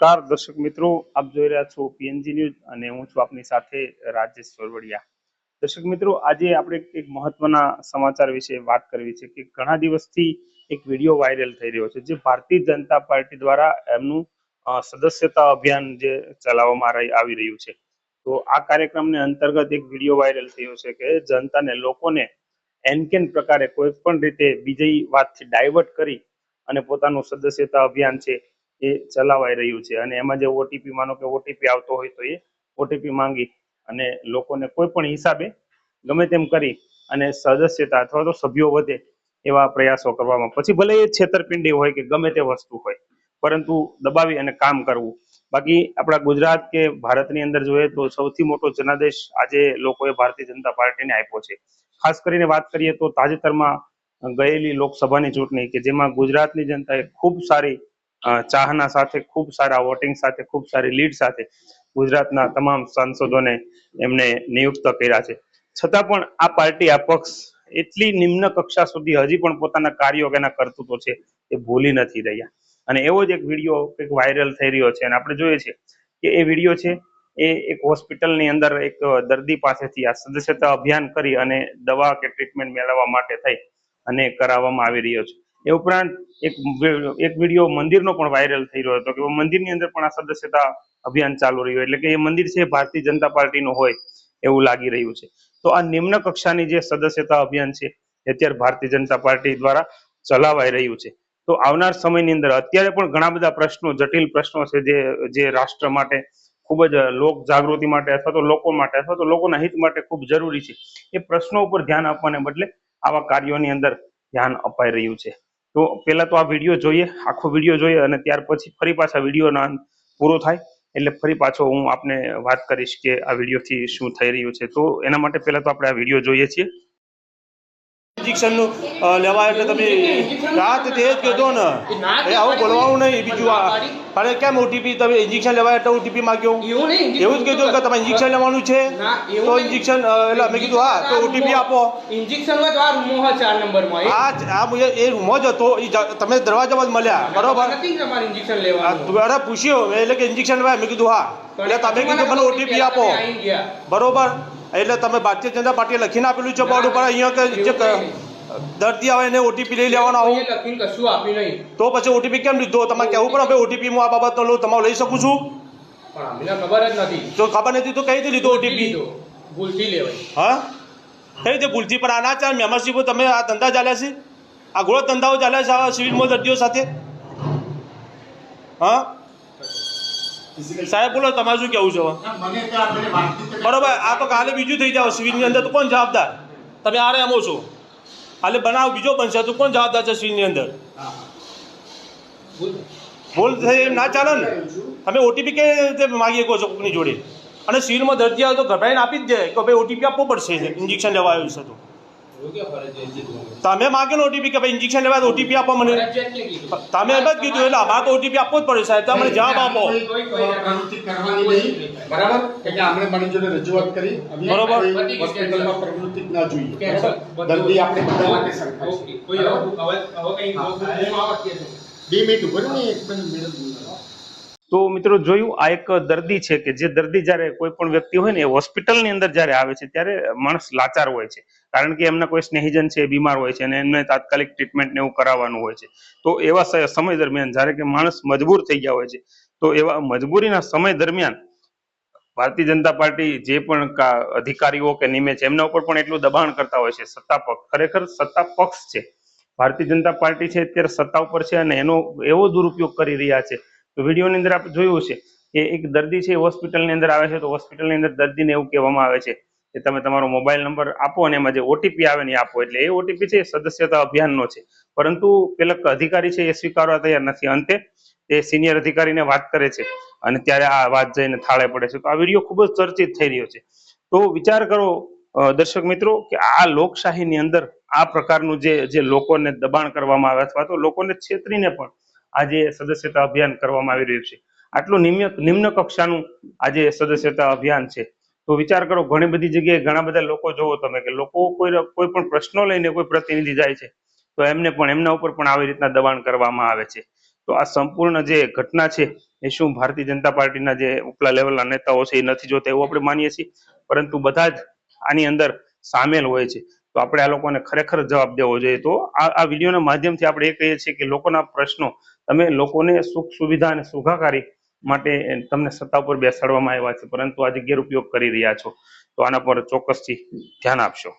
નમસ્કાર, દર્શક મિત્રો, આપ જોઈ રહ્યા છો પીએનજી ન્યૂઝ અને હું છું આપની સાથે રાજેશ સોરવડિયા. દર્શક મિત્રો, આજે આપણે એક મહત્વના સમાચાર વિશે વાત કરવી છે કે ઘણા દિવસથી એક વીડિયો વાયરલ થઈ રહ્યો છે જે ભારતીય જનતા પાર્ટી દ્વારા એમનું સદસ્યતા અભિયાન જે ચલાવવામાં આવી- રહ્યું છે. તો આ કાર્યક્રમને અંતર્ગત એક વીડિયો વાયરલ થયો છે કે જનતાને, લોકોને એનકેન પ્રકારે કોઈ પણ રીતે બીજી વાતથી ડાયવર્ટ કરી અને પોતાનું સદસ્યતા અભિયાન છે એ ચલાવાઈ રહ્યું છે. અને એમાં જે ઓટીપી માનો કે ઓટીપી આવતો હોય તો એ ઓટીપી માંગી અને લોકોને કોઈ પણ હિસાબે ગમે તેમ કરી અને સદસ્યતા અથવા તો સભ્યો વધે એવા પ્રયાસો કરવામાં. પછી ભલે એ છેતરપિંડી હોય કે ગમે તે વસ્તુ હોય, પરંતુ દબાવી અને કામ કરવું. બાકી આપણા ગુજરાત કે ભારતની અંદર જોઈએ તો સૌથી મોટો જનાદેશ આજે લોકોએ ભારતીય જનતા પાર્ટીને આપ્યો છે. ખાસ કરીને વાત કરીએ તો તાજેતરમાં ગયેલી લોકસભાની ચૂંટણી કે જેમાં ગુજરાતની જનતાએ ખૂબ સારી ચાહના સાથે ખૂબ સારા વોટિંગ સાથે ખૂબ સારી લીડ સાથે ગુજરાતના તમામ સાંસદોને એમને નિયુક્ત કર્યા છે. છતાં પણ આ પાર્ટી આ પક્ષ એટલી નિમ્ન કક્ષા સુધી હજી પણ પોતાના કાર્યો કે એના કરતૂતો છે એ ભૂલી નથી રહ્યા. અને એવો જ એક વીડિયો કંઈક વાયરલ થઈ રહ્યો છે અને આપણે જોઈએ છીએ કે એ વીડિયો છે એ એક હોસ્પિટલની અંદર એક દર્દી પાસેથી આ સદસ્યતા અભિયાન કરી અને દવા કે ટ્રીટમેન્ટ મેળવવા માટે થઈ અને કરાવવામાં આવી રહ્યો છે. એ ઉપરાંત એક એક વીડિયો મંદિરનો પણ વાયરલ થઈ રહ્યો હતો કે મંદિરની અંદર પણ આ સદસ્યતા અભિયાન ચાલુ રહ્યું. એટલે કે એ મંદિર છે ભારતીય જનતા પાર્ટીનું હોય એવું લાગી રહ્યું છે. તો આ નિમ્ન કક્ષાની જે સદસ્યતા અભિયાન છે અત્યારે ભારતીય જનતા પાર્ટી દ્વારા ચલાવાઈ રહ્યું છે. તો આવનાર સમયની અંદર અત્યારે પણ ઘણા બધા પ્રશ્નો, જટિલ પ્રશ્નો છે જે જે રાષ્ટ્ર માટે ખૂબ જ લોક જાગૃતિ માટે અથવા તો લોકો માટે અથવા તો લોકોના હિત માટે ખૂબ જરૂરી છે. એ પ્રશ્નો ઉપર ધ્યાન આપવાને બદલે આવા કાર્યોની અંદર ધ્યાન અપાઈ રહ્યું છે. તો પહેલાં તો આ વીડિયો જોઈએ, આખો વીડિયો જોઈએ અને ત્યાર પછી ફરી પાછા વિડીયોનો અંત પૂરો થાય. એટલે ફરી પાછો હું આપને વાત કરીશ કે આ વિડીયોથી શું થઈ રહ્યું છે. તો એના માટે પહેલાં તો આપણે આ વીડિયો જોઈએ છીએ. ઇન્જેક્શનનું અ, લેવા એટલે તમે રાત તે જ કીધો ને એ આવું બોલવાનું નહીં બીજું આ અરે કેમ ઓટીપી તમે ઇન્જેક્શન લેવા એટલે ઓટીપી માંગ્યો? એવું જ કીધું કે તમે ઇન્જેક્શન લેવાનું છે? તો ઇન્જેક્શન એટલે અમે કીધું હા તો ઓટીપી આપો. ઇન્જેક્શનમાં તો આ રૂમો હોય ચાર નંબરમાં આ આ મુજબ એ રૂમો જ હતો. એ તમે દરવાજામાં જ મળ્યા બરોબર? ઇન્જેક્શન લેવા અરે પૂછ્યો એટલે કે ઇન્જેક્શન લેવાય. મેં કીધું હા. એટલે તમે કીધું મને ઓટીપી આપો. બરોબર? એટલે તમે ભારતીય જનતા પાર્ટીએ લખીને આપેલું છે બોર્ડ ઉપર અહીંયા કે જે દર્દી આવે એને ઓટીપી લઈ લેવાનો આવું. લખીને કશું આપ્યું નહીં. તો પછી ઓટીપી કેમ લીધો? તમારે કહેવું પડે ભાઈ ઓટીપી હું આ બાબતનો લઉં તમારું લઈ શકું છું. પણ ખબર જ નથી. જો ખબર નથી તો કઈ રીતે લીધો ઓટીપી ભૂલથી લેવાય. હા? કઈ રીતે ભૂલથી? પણ આ ના ચાલે મેમ્બરશીપ તમે આ ધંધા ચાલ્યા છે? આ ગોળો ધંધાઓ ચાલ્યા છે આ સિવિલમાં દર્દીઓ સાથે? હા? સાહેબ બોલો તમારે શું કેવું છે? બરોબર આ તો કાલે બીજું થઈ જાવ સિવિલની અંદર તો કોણ જવાબદાર? તમે આરે એમો છો. કાલે બનાવ બીજો બનશે તો કોણ જવાબદાર છે સિવિલની અંદર? ભૂલ થઈ એમ ના ચાલે ને? તમે ઓટીપી કઈ રીતે માગી શકો છો કોઈની જોડે? અને સિવિલમાં દર્દી આવે તો ગભરાઈને આપી જ દે કે ભાઈ ઓટીપી આપવો પડશે ઇન્જેક્શન લેવા આવ્યું છે તો. તમે માગે ને ઓટીપી કે ભાઈ ઇન્જેક્શન લેવા ઓટીપી આપો મને. તમે એમ જ કીધું એટલે અમારે તો ઓટીપી આપવો જ પડે સાહેબ તમે જવાબ આપો. કોઈ- કોઈ પ્રવૃત્તિ કરવાની નહીં. બરાબર? કે આપણે મારી જોડે રજૂઆત કરી બરોબર. હોસ્પિટલમાં પ્રવૃત્તિ ના જોઈએ. દર્દી આપણે બધા માટે સરખા છે. કોઈ હવે હવે કઈ બે મિનિટ ઊભો ને એક મિનિટ મેડમ તો મિત્રો જોયું, આ એક દર્દી છે કે જે દર્દી જ્યારે કોઈ પણ વ્યક્તિ હોય ને એ હોસ્પિટલની અંદર જ્યારે આવે છે, ત્યારે માણસ લાચાર હોય છે. કારણ કે એમના કોઈ સ્નેહીજન છે, એ બીમાર હોય છે અને એમને તાત્કાલિક ટ્રીટમેન્ટ ને એવું કરાવવાનું હોય છે. તો એવા સમય દરમિયાન જ્યારે કે માણસ મજબૂર થઈ ગયા હોય છે, તો એવા મજબૂરીના સમય દરમિયાન ભારતીય જનતા પાર્ટી જે પણ અધિકારીઓ કે નિમે છે, એમના ઉપર પણ એટલું દબાણ કરતા હોય છે. સત્તા પક્ષ, ખરેખર સત્તા પક્ષ છે. ભારતીય જનતા પાર્ટી છે, અત્યારે સત્તા ઉપર છે અને એનો, એવો દુરુપયોગ કરી રહ્યા છે તો વિડીયોની અંદર આપણે જોયું છે કે એક દર્દી છે હોસ્પિટલની અંદર આવે છે તો હોસ્પિટલની અંદર દર્દીને એવું કહેવામાં આવે છે કે તમે તમારો મોબાઈલ નંબર આપો અને એમાં જે ઓટીપી આવે ને આપો. એટલે એ ઓટીપી છે સદસ્યતા અભિયાનનો છે. પરંતુ પેલા અધિકારી છે એ સ્વીકારવા તૈયાર નથી. અંતે એ સિનિયર અધિકારીને વાત કરે છે અને ત્યારે આ વાત જઈને થાળે પડે છે. તો આ વીડિયો ખૂબ જ ચર્ચિત થઈ રહ્યો છે. તો વિચાર કરો દર્શક મિત્રો, કે આ લોકશાહીની અંદર આ પ્રકારનું જે જે લોકોને દબાણ કરવામાં આવે અથવા તો લોકોને છેતરીને પણ આજે સદસ્યતા અભિયાન કરવામાં આવી રહ્યું છે. આટલું નિમ્ન કક્ષાનું આજે સદસ્યતા અભિયાન છે. તો વિચાર કરો, ઘણી બધી જગ્યાએ ઘણા બધા લોકો જોવો તમે કે લોકો કોઈ કોઈ પણ પ્રશ્નો લઈને કોઈ પ્રતિનિધિ જાય છે. તો એમને પણ, એમના ઉપર પણ આવી રીતના દબાણ કરવામાં આવે છે. તો આ સંપૂર્ણ જે ઘટના છે એ શું ભારતીય જનતા પાર્ટીના જે ઉપલા લેવલના નેતાઓ છે એ નથી જોતા એવું આપણે માનીએ છીએ. પરંતુ બધા જ આની અંદર સામેલ હોય છે. તો આપણે આ લોકોને ખરેખર જવાબ દેવો જોઈએ. તો આ આ વિડીયોના માધ્યમથી આપણે એ કહીએ છીએ કે લોકોના પ્રશ્નો તમે લોકોને સુખ સુવિધા અને સુખાકારી માટે તમને સત્તા ઉપર બેસાડવામાં આવ્યા છે. પરંતુ આજે ગેરઉપયોગ કરી રહ્યા છો. તો આના પર ચોક્કસથી ધ્યાન આપશો.